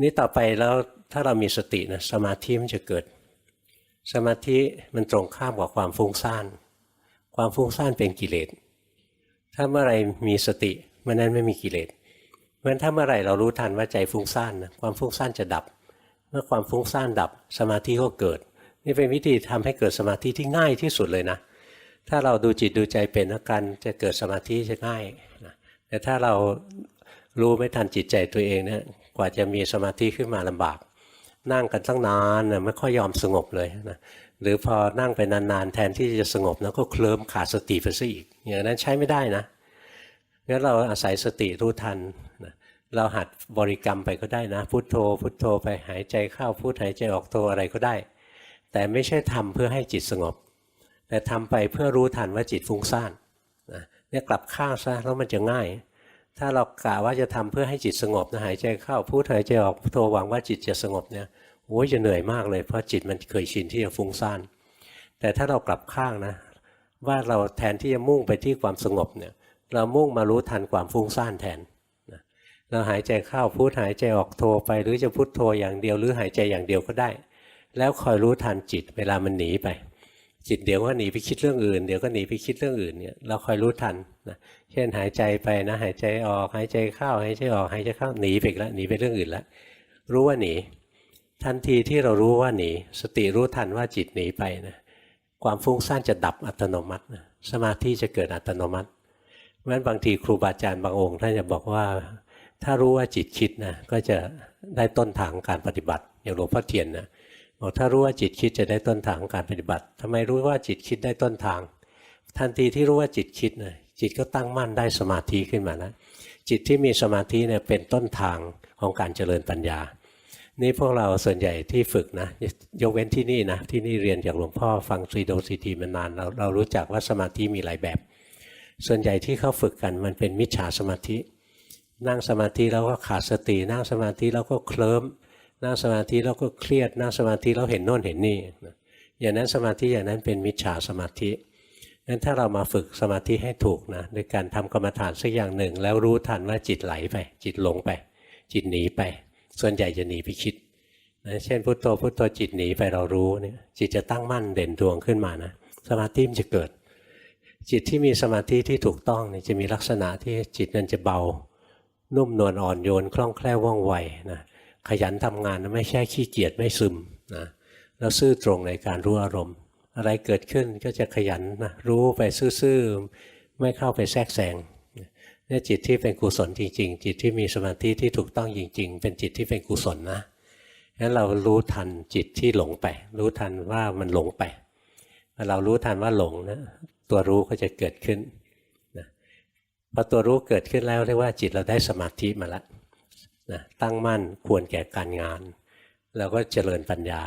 นี่ต่อไปแล้วถ้าเรามีสตินะสมาธิมันจะเกิด สมาธิมันตรงข้ามกับความฟุ้งซ่าน ความฟุ้งซ่านเป็นกิเลส ถ้าเมื่อไรมีสติเมื่อนั้นไม่มีกิเลสเพราะฉะนั้นถ้าเมื่อไหร่เรารู้ทันว่าใจฟุ้งซ่านนะความฟุ้งซ่านจะดับ เมื่อความฟุ้งซ่านดับ สมาธิก็เกิด นี่เป็นวิธีทำให้เกิดสมาธิที่ง่ายที่สุดเลยนะ ถ้าเราดูจิตดูใจเป็นอาการจะเกิดสมาธิจะง่ายนะแต่ถ้าเรา รู้ไม่ทันจิตใจตัวเองเนี่ยกว่าจะมีสมาธิขึ้นมาลำบาก นั่งกันตั้งนานนะไม่ค่อยยอมสงบเลยนะหรือพอนั่งไปนานๆแทนที่จะสงบนะก็เคลิ้มขาดสติไปซะอีก อย่างนั้นใช้ไม่ได้นะงั้นเราอาศัยสติรู้ทันนะเราหัดบริกรรมไปก็ได้นะ พุทโธ พุทโธไปหายใจเข้าพุทหายใจออกโธอะไรก็ได้ แต่ไม่ใช่ทำเพื่อให้จิตสงบ แต่ทำไปเพื่อรู้ทันว่าจิตฟุ้งซ่านนะเนี่ยกลับข้างซะแล้วมันจะง่าย ถ้าเรากะว่าจะทำเพื่อให้จิตสงบนะหายใจเข้าพูดหายใจออกพุทโทหวังว่าจิตจะสงบเนี่ยโอ้ยจะเหนื่อยมากเลยเพราะจิตมันเคยชินที่จะฟุ้งซ่านแต่ถ้าเรากลับข้างนะ ว่าเราแทนที่จะมุ่งไปที่ความสงบเนี่ยเรามุ่งมารู้ทันความฟุ้งซ่านแทนเราหายใจเข้าพูดหายใจออกโทไป หรือจะพุทโทอย่างเดียวหรือหายใจอย่างเดียวก็ได้ แล้วคอยรู้ทันจิตเวลามันหนีไป จิตเดี๋ยวก็หนีไปคิดเรื่องอื่นเดี๋ยวก็หนีไปคิดเรื่องอื่นเนี่ยเราคอยรู้ทันนะเช่นหายใจไปนะหายใจออกหายใจเข้าหายใจออกหายใจเข้าหนีไปแล้วหนีไปเรื่องอื่นแล้วรู้ว่าหนี ทันทีที่เรารู้ว่าหนี สติรู้ทันว่าจิตหนีไปนะความฟุ้งซ่านจะดับอัตโนมัตินะสมาธิจะเกิดอัตโนมัติเพราะฉะนั้นบางทีครูบาอาจารย์บางองค์ท่านจะบอกว่า ถ้ารู้ว่าจิตคิดนะก็จะได้ต้นทางการปฏิบัติอย่างหลวงพ่อเทียนนะ บอกถ้ารู้ว่าจิตคิดจะได้ต้นทางของการปฏิบัติทำไมรู้ว่าจิตคิดได้ต้นทาง ทันทีที่รู้ว่าจิตคิดนะจิตก็ตั้งมั่นได้สมาธิขึ้นมาแล้วจิตที่มีสมาธิเนี่ยเป็นต้นทางของการเจริญปัญญา นี่พวกเราส่วนใหญ่ที่ฝึกนะยกเว้นที่นี่นะที่นี่เรียนจากหลวงพ่อฟังซีโดซีทีมานานเราเรารู้จักว่าสมาธิมีหลายแบบ ส่วนใหญ่ที่เขาฝึกกันมันเป็นมิจฉาสมาธิ นั่งสมาธิแล้วก็ขาดสติ นั่งสมาธิแล้วก็เคลิ้ม นั่งสมาธิแล้วก็เครียดนั่งสมาธิแล้วเห็นโน่นเห็นนี่อย่างนั้นสมาธิอย่างนั้นเป็นมิจฉาสมาธิงั้นถ้าเรามาฝึกสมาธิให้ถูกนะโดยการทำกรรมฐานสักอย่างหนึ่ง แล้วรู้ทันว่าจิตไหลไป จิตหลงไป จิตหนีไป ส่วนใหญ่จะหนีไปคิดนะเช่นพุทโธพุทโธจิตหนีไปเรารู้เนี่ยจิตจะตั้งมั่นเด่นดวงขึ้นมานะสมาธิมันจะเกิด จิตที่มีสมาธิที่ถูกต้องเนี่ยจะมีลักษณะที่จิตนั้นจะเบา นุ่มนวลอ่อนโยนคล่องแคล่วว่องไวนะ ขยันทำงานนะไม่ใช่ขี้เกียจไม่ซึมนะแล้วซื่อตรงในการรู้อารมณ์ อะไรเกิดขึ้นก็จะขยันนะรู้ไปซื่อๆไม่เข้าไปแทรกแซงเนี่ยจิตที่เป็นกุศลจริง ๆ จิตที่มีสมาธิที่ถูกต้องจริง ๆ เป็นจิตที่เป็นกุศลนะงั้นเรารู้ทันจิตที่หลงไป รู้ทันว่ามันหลงไปพอเรารู้ทันว่าหลงนะตัวรู้ก็จะเกิดขึ้นนะพอตัวรู้เกิดขึ้นแล้วเรียกว่าจิตเราได้สมาธิมาแล้ว นะตั้งมั่นควรแก่การงานเราก็เจริญปัญญา